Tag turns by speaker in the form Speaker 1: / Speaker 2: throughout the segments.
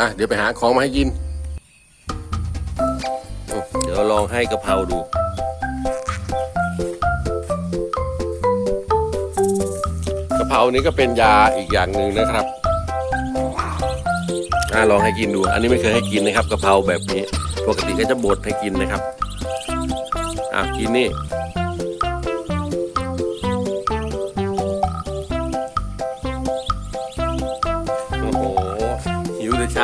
Speaker 1: อะเดี๋ยวไปหาของมาให้กินอืมเดี๋ยวลองให้กะเพราดู กะเพรานี้ก็เป็นยาอีกอย่างหนึ่งนะครับอ่าลองให้กินดู อันนี้ไม่เคยให้กินนะครับกะเพราแบบนี้ ปกติก็จะบดให้กินนะครับอะกินนี่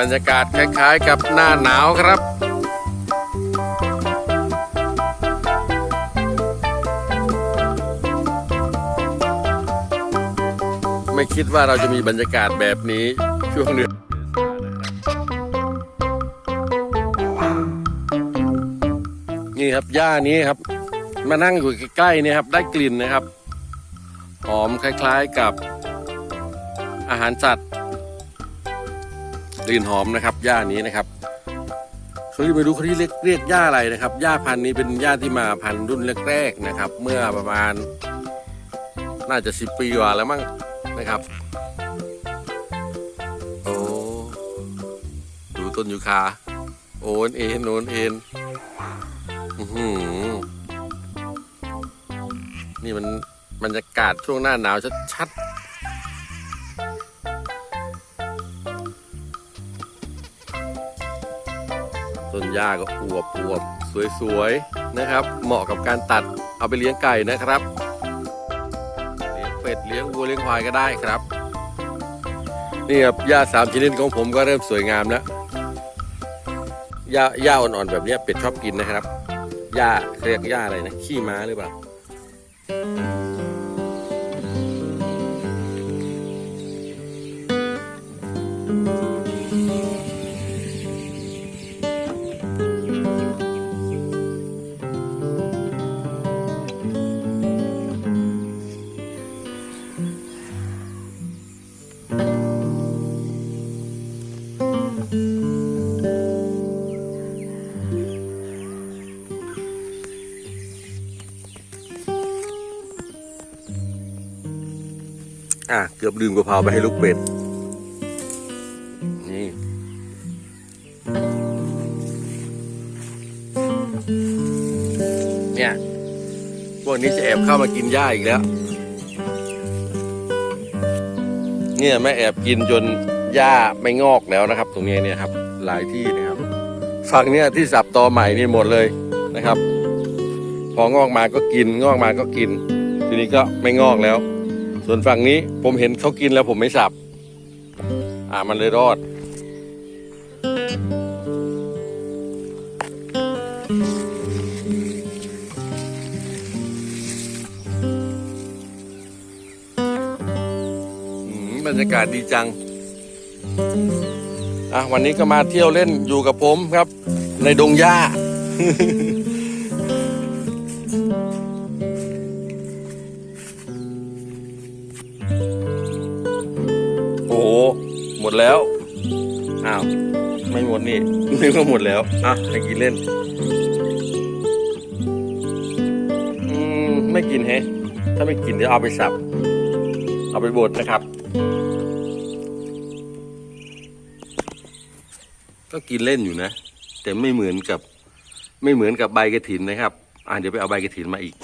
Speaker 1: บรรยากาศคล้ายๆ กับหน้าหนาวครับ ไม่คิดว่าเราจะมีบรรยากาศแบบนี้ช่วงเดือนนี่ครับหญ้านี้ครับ มานั่งอยู่ใกล้ๆเนี่ยครับ ได้กลิ่นนะครับ หอมคล้ายๆกับอาหารสัตว์ กลิ่นหอมนะครับหญ้านี้นะครับเขาจะไปดูเขาที่เรียกเรียกหญ้าอะไรนะครับหญ้าพันธุ์นี้เป็นหญ้าที่มาพันธุ์รุ่นแรกๆนะครับ เมื่อประมาณ น่าจะสิบปีกว่าแล้วมั้งนะครับโอ้ดูต้นยูคาโอนเอ็นโอนเอ็นอื้อหือนี่มันบรรยากาศช่วงหน้าหนาวชัดๆ หญ้าก็อวบอวบสวยๆนะครับ เหมาะกับการตัดเอาไปเลี้ยงไก่นะครับเลี้ยงเป็ดเลี้ยงวัวเลี้ยงควายก็ได้ครับนี่ครับหญ้าสามชนิดของผมก็เริ่มสวยงามแล้วหญ้าหญ้าอ่อนๆแบบนี้เป็ดชอบกินนะครับหญ้าเขาเรียกหญ้าอะไรนะขี้ม้าหรือเปล่า อะเกือบลืมกะเพราไปให้ลูกเป็ด นี่ เนี่ย พวกนี้จะแอบเข้ามากินหญ้าอีกแล้ว เนี่ยแม่แอบกินจนหญ้าไม่งอกแล้วนะครับ ตรงนี้เนี่ยครับ หลายที่นะครับ ฝั่งเนี่ยที่สับตอใหม่นี่หมดเลยนะครับ พองอกมาก็กิน งอกมาก็กิน ทีนี้ก็ไม่งอกแล้ว ส่วนฝั่งนี้ผมเห็นเขากินแล้วผมไม่สับ อ่ามันเลยรอดอืมบรรยากาศดีจัง อะวันนี้ก็มาเที่ยวเล่นอยู่กับผมครับ ในดงหญ้า นึกว่าหมดแล้ว อะให้กินเล่น อืม ไม่กินแฮะ ถ้าไม่กินเดี๋ยวเอาไปสับ เอาไปบดนะครับ ก็กินเล่นอยู่นะ แต่ไม่เหมือนกับ ไม่เหมือนกับใบกระถินนะครับ อ่าเดี๋ยวไปเอาใบกระถินมาอีก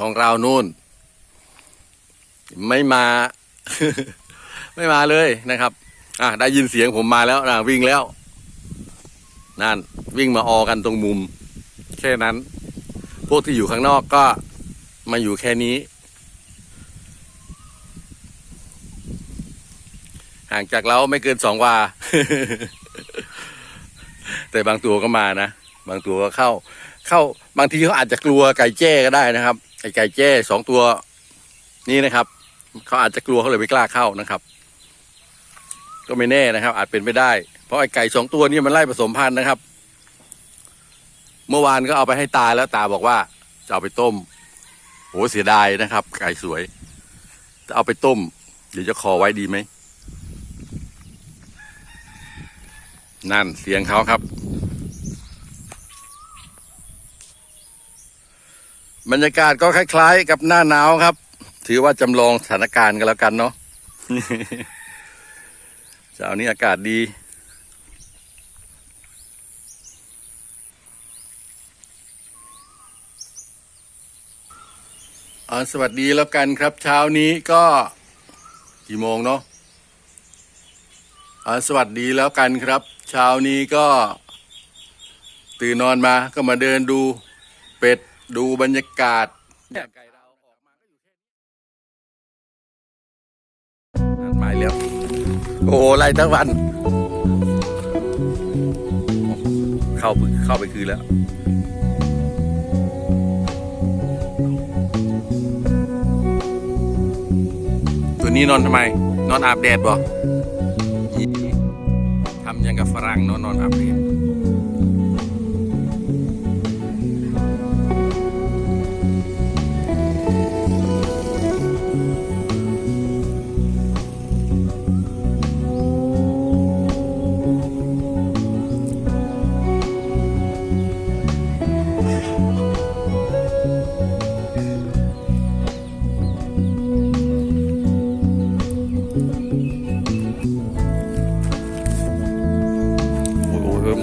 Speaker 1: ของเรานู่น ไม่มา ไม่มาเลยนะครับ อะได้ยินเสียงผมมาแล้วนะวิ่งแล้ว นั่น วิ่งมาออกันตรงมุม แค่นั้น พวกที่อยู่ข้างนอกก็มาอยู่แค่นี้ ห่างจากเราไม่เกินสองวา แต่บางตัวก็มานะ บางตัวก็เข้า เข้าบางทีเขาอาจจะกลัวไก่แจ้ก็ได้นะครับ ไอ้ไก่แจ้สองตัวนี้นะครับ เขาอาจจะกลัวเขาเลยไม่กล้าเข้านะครับ ก็ไม่แน่นะครับ อาจเป็นไปได้ เพราะไอ้ไก่สองตัวนี้มันไล่ผสมพันธุ์นะครับ เมื่อวานก็เอาไปให้ตาแล้วตาบอกว่าจะเอาไปต้มโหเสียดายนะครับ ไก่สวยจะเอาไปต้ม เดี๋ยวจะคอไว้ดีไหมนั่นเสียงเขาครับ บรรยากาศก็คล้ายๆ กับหน้าหนาวครับ ถือว่าจำลองสถานการณ์กันแล้วกันเนาะเช้านี้อากาศดีอ่าสวัสดีแล้วกันครับ เช้านี้ก็กี่โมงเนาะอ่าสวัสดีแล้วกันครับ เช้านี้ก็ ตื่นนอนมาก็มาเดินดูเป็ด ดูบรรยากาศไก่เราออกมาก็อยู่แค่นี้มาแล้วโอ้โหไล่ทั้งวัน เข้าไปเข้าไปคืนแล้วตัวนี้นอนทำไม นอนอาบแดดบ่ทำอยังกับฝรั่งเนอนนอนอาบแดด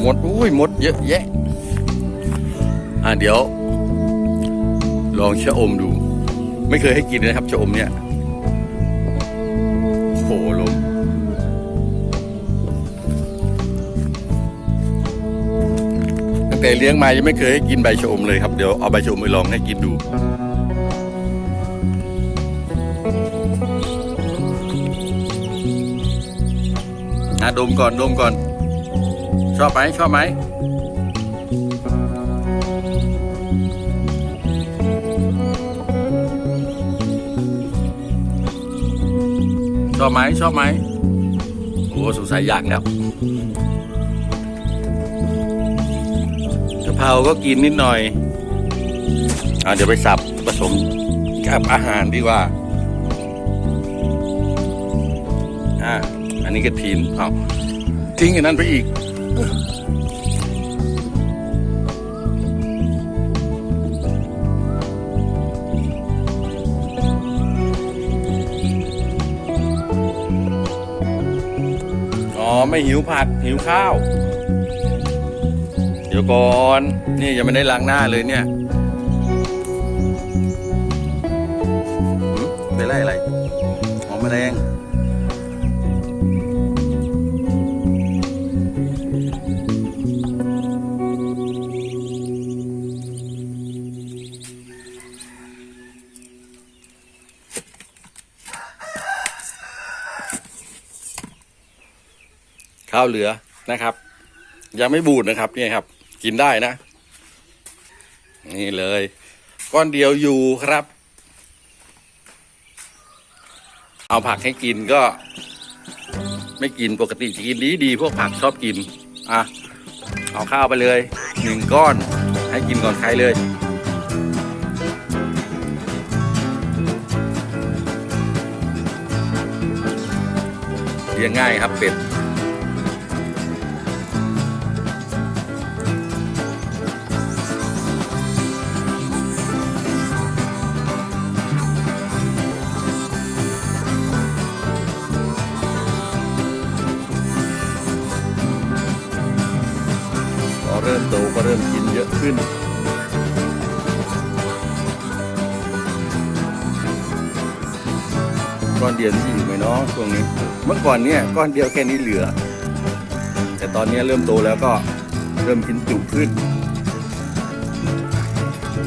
Speaker 1: มดอุ้ยมดเยอะแยะ อ่าเดี๋ยว ลองชะอมดู ไม่เคยให้กินนะครับชะอมเนี่ยโหลมตั้งแต่เลี้ยงมายังไม่เคยให้กินใบชะอมเลยครับเดี๋ยวเอาใบชะอมไปลองให้กินดูอะดมก่อนดมก่อน ชอบไหมชอบไหมชอบไหมชอบไหมโอ้สงสัยอยากแล้วกะเพราก็กินนิดหน่อยอะเดี๋ยวไปสับผสมกับอาหารดีกว่าอะอันนี้กระถินเอาทิ้งอันนั้นไปอีก ไม่หิวผัดหิวข้าว เดี๋ยวก่อน นี่ยังไม่ได้ล้างหน้าเลยเนี่ย เหลือนะครับ ยังไม่บูดนะครับเนี่ยครับ กินได้นะ นี่เลย ก้อนเดียวอยู่ครับ เอาผักให้กินก็ ไม่กินปกติจะกินดีดีพวกผักชอบกินอะเอาข้าวไปเลยหนึ่งก้อนให้กินก่อนใครเลยเลี้ยงง่ายครับเป็ด เมื่อก่อนเนี่ยก้อนเดียวแค่นี้เหลือ แต่ตอนนี้เริ่มโตแล้วก็เริ่มกินจุขึ้น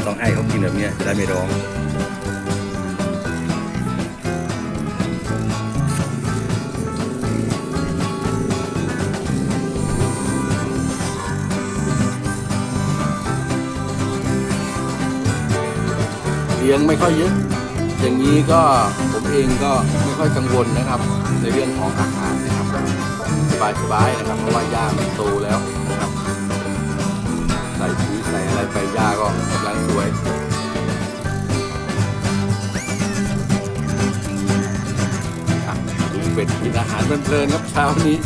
Speaker 1: ต้องให้เขากินแบบนี้จะได้ไม่ร้องเลี้ยงไม่ค่อยเยอะ อย่างนี้ก็ผมเองก็ไม่ค่อยกังวลนะครับ ในเรื่องของอาหารนะครับสบายๆนะครับเพราะว่าหญ้ามันโตแล้วนะครับใส่ปุ๋ยใส่อะไรไปหญ้าก็กำลังสวยดูเป็ดกินอาหารเพลินๆครับเช้านี้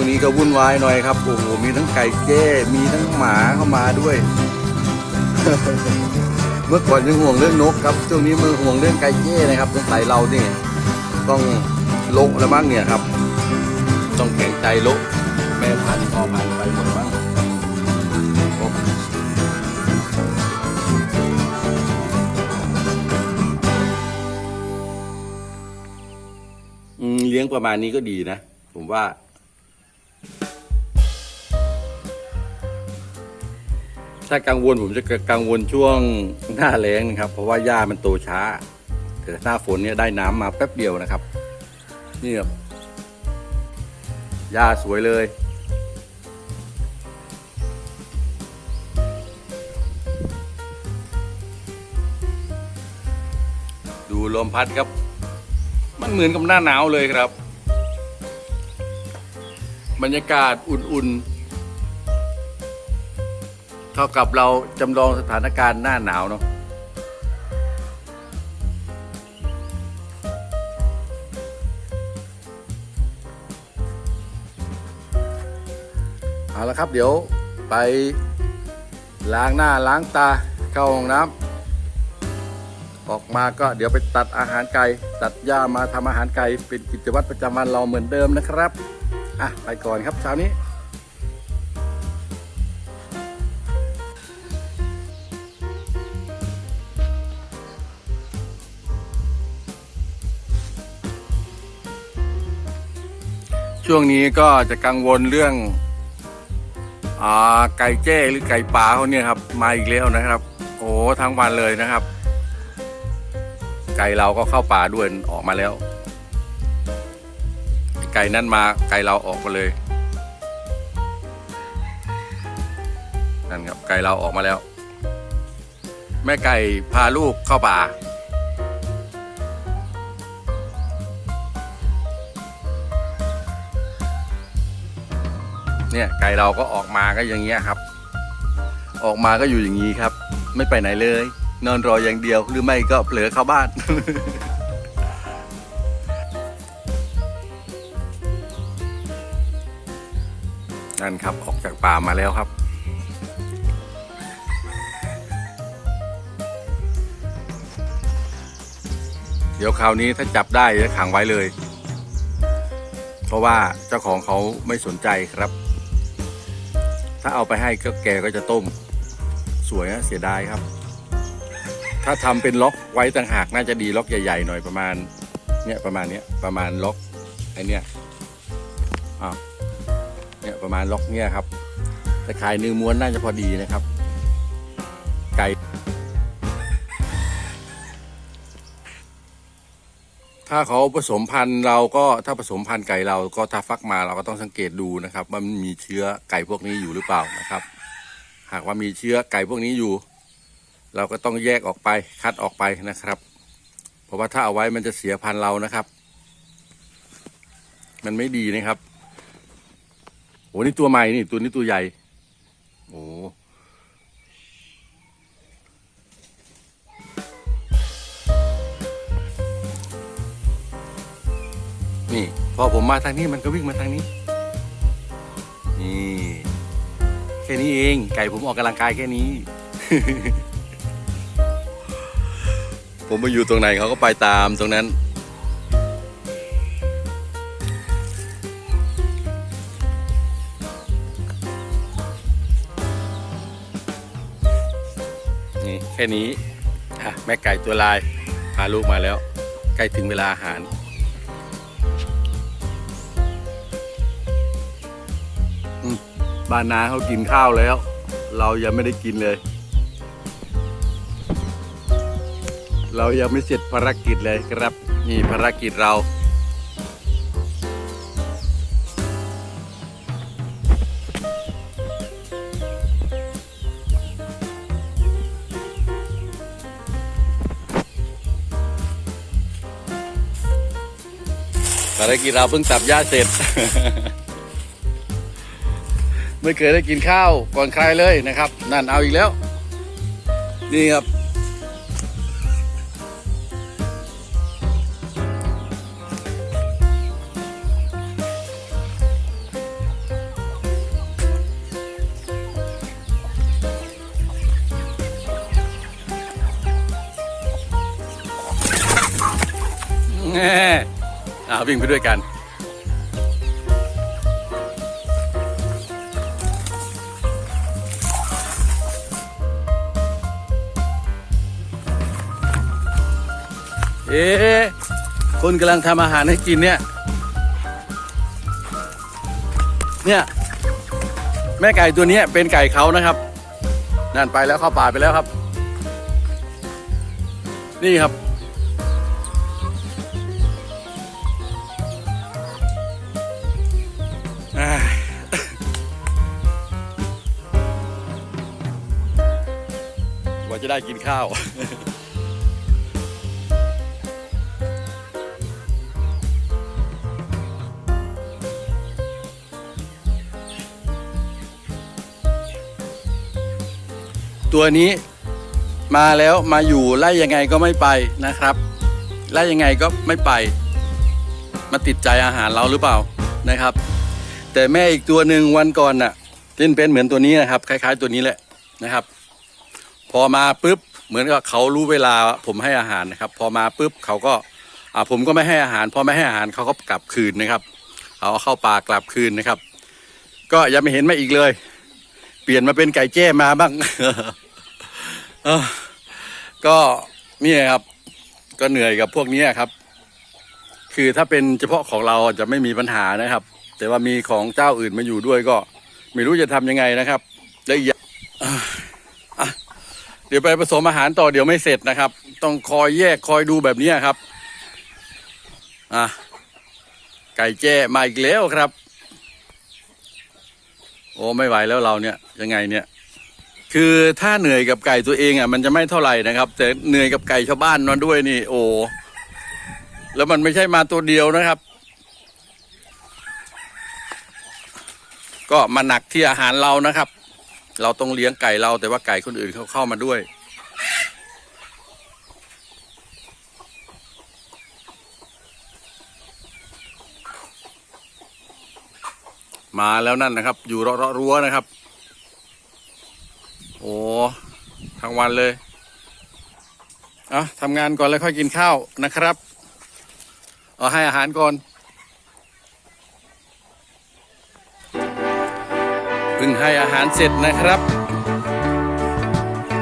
Speaker 1: ช่วงนี้ก็วุ่นวายหน่อยครับ โอ้โห มีทั้งไก่แจ้มีทั้งหมาเข้ามาด้วย เมื่อก่อนยังห่วงเรื่องนกครับ ช่วงนี้มือห่วงเรื่องไก่แจ้นะครับสงสัยเราเนี่ยต้องโละแล้วมั้งเนี่ยครับ ต้องแข็งใจโละแม่พันธุ์พ่อพันธุ์ไปหมดมั้งเลี้ยงประมาณนี้ก็ดีนะ ผมว่า ถ้ากังวลผมจะกังวลช่วงหน้าแล้งนะครับ เพราะว่าหญ้ามันโตช้า แต่หน้าฝนเนี่ยได้น้ำมาแป๊บเดียวนะครับ นี่ครับหญ้าสวยเลยดูลมพัดครับ มันเหมือนกับหน้าหนาวเลยครับ บรรยากาศอุ่นๆ ท่ากับเราจำลองสถานการณ์หน้าหนาวเนาะเอาละครับเดี๋ยวไปล้างหน้าล้างตาเข้าห้องน้ำออกมาก็เดี๋ยวไปตัดอาหารไก่ตัดหญ้ามาทำอาหารไก่เป็นกิจวัตรประจำวันเราเหมือนเดิมนะครับ อะ ไปก่อนครับเช้านี้ ช่วงนี้ก็จะกังวลเรื่องอ่าไก่แจ้หรือไก่ป่าเขาเนี่ยครับ มาอีกแล้วนะครับ โอ้ทั้งวันเลยนะครับ ไก่เราก็เข้าป่าด้วยออกมาแล้ว ไก่นั่นมาไก่เราออกมาเลยนั่นครับไก่เราออกมาแล้ว แม่ไก่พาลูกเข้าป่า เนี่ยไก่เราก็ออกมาก็อย่างเงี้ยครับ ออกมาก็อยู่อย่างนี้ครับ ไม่ไปไหนเลย นอนรออย่างเดียวหรือไม่ก็เผลอเข้าบ้านนั่นครับออกจากป่ามาแล้วครับ เดี๋ยวคราวนี้ถ้าจับได้จะขังไว้เลย เพราะว่าเจ้าของเขาไม่สนใจครับ ถ้าเอาไปให้ก็แกก็จะต้ม สวยนะเสียดายครับ ถ้าทำเป็นล็อกไว้ต่างหากน่าจะดีล็อกใหญ่ ๆ หน่อยประมาณเนี่ยประมาณเนี้ยประมาณล็อกไอเนี้ยอ้าวเนี่ยประมาณล็อกเนี่ยครับแต่ขายเนื้อม้วนน่าจะพอดีนะครับ ถ้าเขาผสมพันธุ์เราก็ถ้าผสมพันธุ์ไก่เราก็ถ้าฟักมาเราก็ต้องสังเกตดูนะครับ ว่ามันมีเชื้อไก่พวกนี้อยู่หรือเปล่านะครับ หากว่ามีเชื้อไก่พวกนี้อยู่ เราก็ต้องแยกออกไปคัดออกไปนะครับ เพราะว่าถ้าเอาไว้มันจะเสียพันธุ์เรานะครับ มันไม่ดีนะครับโอ้นี่ตัวใหม่นี่ตัวนี้ตัวใหญ่ พอผมมาทางนี้มันก็วิ่งมาทางนี้ นี่แค่นี้เอง ไก่ผมออกกำลังกายแค่นี้ ผมไปอยู่ตรงไหนเขาก็ไปตามตรงนั้น นี่แค่นี้แม่ไก่ตัวลายพาลูกมาแล้ว ใกล้ถึงเวลาอาหาร บ้านนาเขากินข้าวแล้ว เรายังไม่ได้กินเลย เรายังไม่เสร็จภารกิจเลยครับ นี่ภารกิจเรา ภารกิจเราเพิ่งตับหญ้าเสร็จ ไม่เคยได้กินข้าวก่อนใครเลยนะครับ นั่นเอาอีกแล้ว นี่ครับ แง่อ่าวิ่งไปด้วยกัน เอ๊ะคนกำลังทำอาหารให้กินเนี่ย เนี่ยแม่ไก่ตัวนี้เป็นไก่เขานะครับ นั่นไปแล้วเข้าป่าไปแล้วครับ นี่ครับว่าจะได้กินข้าว ตัวนี้มาแล้วมาอยู่ไล่ยังไงก็ไม่ไปนะครับไล่ยังไงก็ไม่ไป มาติดใจอาหารเราหรือเปล่านะครับ แต่แม่อีกตัวหนึ่งวันก่อนน่ะเล่นเป็นเหมือนตัวนี้นะครับ คล้าย ๆ ตัวนี้แหละนะครับ พอมาปุ๊บเหมือนกับเขารู้เวลาผมให้อาหารนะครับ พอมาปุ๊บเขาก็อ่าผมก็ไม่ให้อาหาร พอไม่ให้อาหารเขาก็กลับคืนนะครับเขาเอาเข้าป่ากลับคืนนะครับ ก็ยังไม่เห็นมาอีกเลย ปลี่ยนมาเป็นไก่แจ้มาบ้างก็นี่ครับ ก็เหนื่อยกับพวกนี้ครับ คือถ้าเป็นเฉพาะของเราจะไม่มีปัญหานะครับ แต่ว่ามีของเจ้าอื่นมาอยู่ด้วยก็ ไม่รู้จะทำยังไงนะครับและอีกอย่างเดี๋ยวไปผสมอาหารต่อเดี๋ยวไม่เสร็จนะครับ ต้องคอยแยกคอยดูแบบนี้ครับ อะไก่แจ้มาอีกแล้วครับ โอ้ไม่ไหวแล้วเราเนี่ยยังไงเนี่ย คือถ้าเหนื่อยกับไก่ตัวเองอะมันจะไม่เท่าไหร่นะครับ แต่เหนื่อยกับไก่ชาวบ้านนอนด้วยนี่ โอ้แล้วมันไม่ใช่มาตัวเดียวนะครับ ก็มาหนักที่อาหารเรานะครับ เราต้องเลี้ยงไก่เราแต่ว่าไก่คนอื่นเขาเข้ามาด้วย มาแล้วนั่นนะครับ อยู่เลาะรั้วนะครับ โอ้ทั้งวันเลยเอาทำงานก่อนแล้วค่อยกินข้าวนะครับเอาให้อาหารก่อนเพิ่งให้อาหารเสร็จนะครับ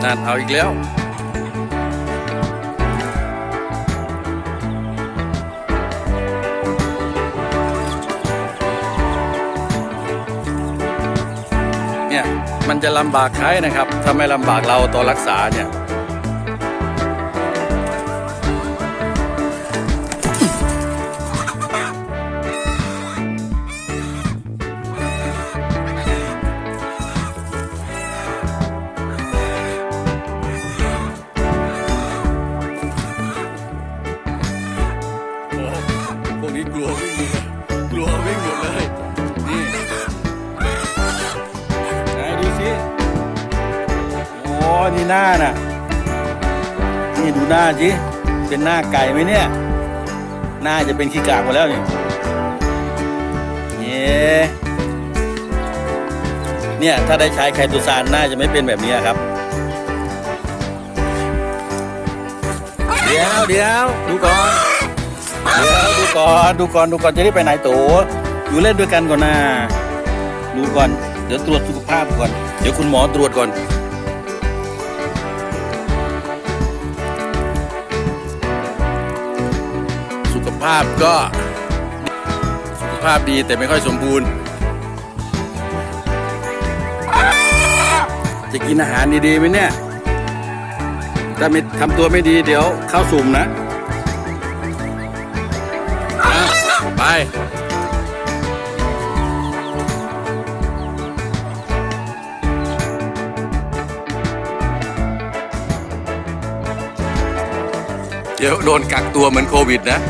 Speaker 1: นั่นเอาอีกแล้ว มันจะลำบากใครนะครับ ถ้าไม่ลำบากเราตัวรักษาเนี่ย นี่หน้าน่ะ นี่ดูหน้าสิเป็นหน้าไก่ไหมเนี่ย หน้าจะเป็นขี้กากหมดแล้วนี่เนี่ยเนี่ยถ้าได้ใช้ไคตูซานหน่าจะไม่เป็นแบบนี้ครับ เดี๋ยวเดี๋ยวดูก่อนเดี๋ยวดูก่อนดูก่อนดูก่อนจะได้ไปไหนตัวอยู่เล่นด้วยกันก่อนนะดูก่อนเดี๋ยวตรวจสุขภาพก่อน เดี๋ยวคุณหมอตรวจก่อน ภาพก็สุขภาพดีแต่ไม่ค่อยสมบูรณ์ จะกินอาหารดีๆไหมเนี่ย ถ้าไม่ทำตัวไม่ดีเดี๋ยวเข้าสุ่มนะอะไปเดี๋ยวโดนกักตัวเหมือนโควิดนะ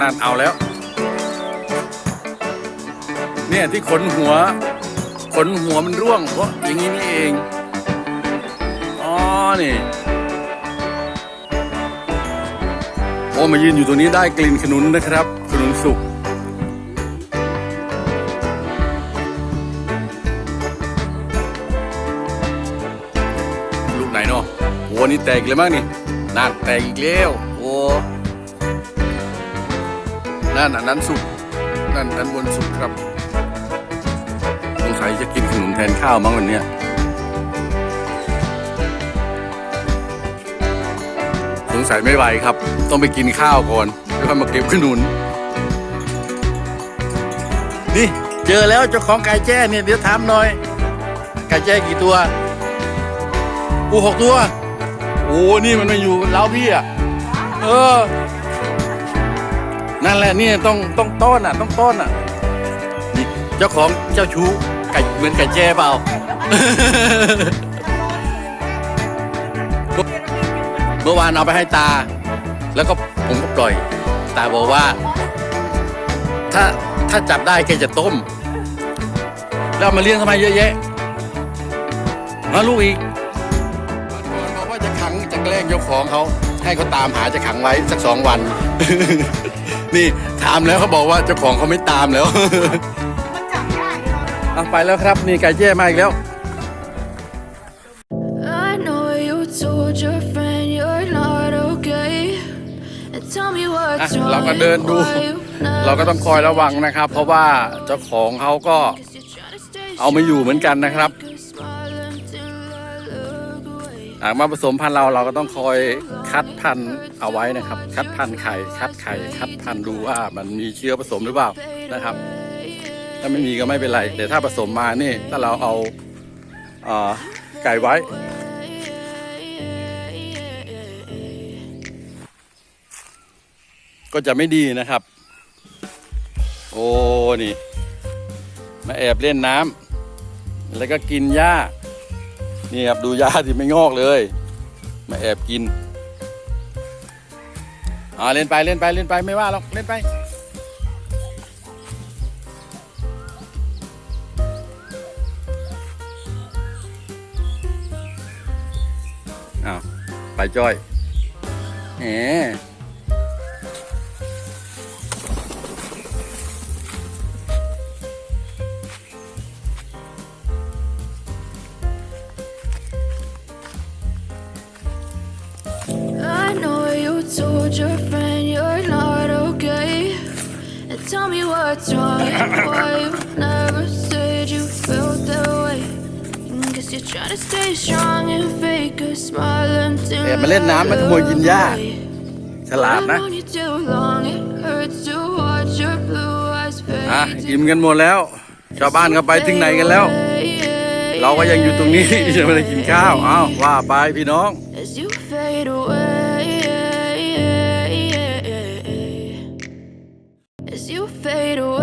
Speaker 1: นั่นเอาแล้ว เนี่ยที่ขนหัว ขนหัวมันร่วงเพราะอย่างนี้นี่เอง อ๋อ นี่โอ้มายืนอยู่ตรงนี้ได้กลิ่นขนุนนะครับ ขนุนสุกลูกไหนเนาะโอ้นี่แตกเลยมั้งนี่นั่นแตกอีกแล้วโอ้ นั่นอันนั้นสุกนั่นอันบนสุกครับสงสัยจะกินขนมแทนข้าวมั้งวันเนี้ยสงสัยไม่ไหวครับ ต้องไปกินข้าวก่อนแล้วค่อยมาเก็บขนุนนี่เจอแล้วเจ้าของไก่แจ้เนี่ยเดี๋ยวถามหน่อย ไก่แจ้กี่ตัวปูหกตัว โอ้นี่มันมาอยู่เล้าพี่อะ เออ นั่นแหละนี่ต้องต้องต้อนอะ ต้องต้อนอะนี่เจ้าของเจ้าชู้ไก่เหมือนไก่แจ้เปล่า เมื่อวานเอาไปให้ตา แล้วก็ผมก็ปล่อย ตาบอกว่า ถ้าถ้าจับได้แกจะต้ม แล้วเอามาเลี้ยงทำไมเยอะแยะมาลูกอีกบอกว่าจะขังจะแกล้งเจ้าของเขา ให้เขาตามหาจะขังไว้สักสองวัน นี่ถามแล้วเขาบอกว่าเจ้าของเขาไม่ตามแล้วเอาไปแล้วครับ นี่ไก่แจ้มาอีกแล้ว
Speaker 2: I know you told your friend you're not okay. And tell me
Speaker 1: อะ
Speaker 2: what's
Speaker 1: เรา
Speaker 2: wrong.
Speaker 1: ก็เดินดู
Speaker 2: why you
Speaker 1: เราก็ต้องคอยระวังนะครับ เพราะว่าเจ้าของเขาก็
Speaker 2: Cause you're trying to stay
Speaker 1: เอามาอยู่เหมือนกันนะครับ
Speaker 2: strong, า
Speaker 1: กมาผสมพันธุ์เราเราก็ต้องคอยคัดพันธุ์เอาไว้นะครับ คัดพันธุ์ไข่คัดไข่คัดพันธุ์ดูว่ามันมีเชื้อผสมหรือเปล่านะครับ ถ้าไม่มีก็ไม่เป็นไร แต่ถ้าผสมมานี่ถ้าเราเอาเอไก่ไว้ ก็จะไม่ดีนะครับ โอ้นี่มาแอบเล่นน้ำแล้วก็กินหญ้า นี่ครับดูหญ้าที่ไม่งอกเลย มาแอบกินอ่าเล่นไปเล่นไปเล่นไปไม่ว่าหรอกเล่นไป อ้าว ไปจ้อยแหม
Speaker 2: tell me what's wrong and why you never said you felt that way. Guess you're trying to stay strong and fake a smile until
Speaker 1: แอบมาเล่นน้ำมาขโมยกินหญ้าฉลาด
Speaker 2: I've
Speaker 1: นะ
Speaker 2: known you too long, it hurts to watch your blue eyes fade
Speaker 1: อะอิ่มกันหมดแล้ว ชาวบ้านก็ไปถึงไหนกันแล้ว เราก็ยังอยู่ตรงนี้ ยังไม่ได้กินข้าวอ้าวว่าไปพี่น้อง
Speaker 2: As you fade away, fade away,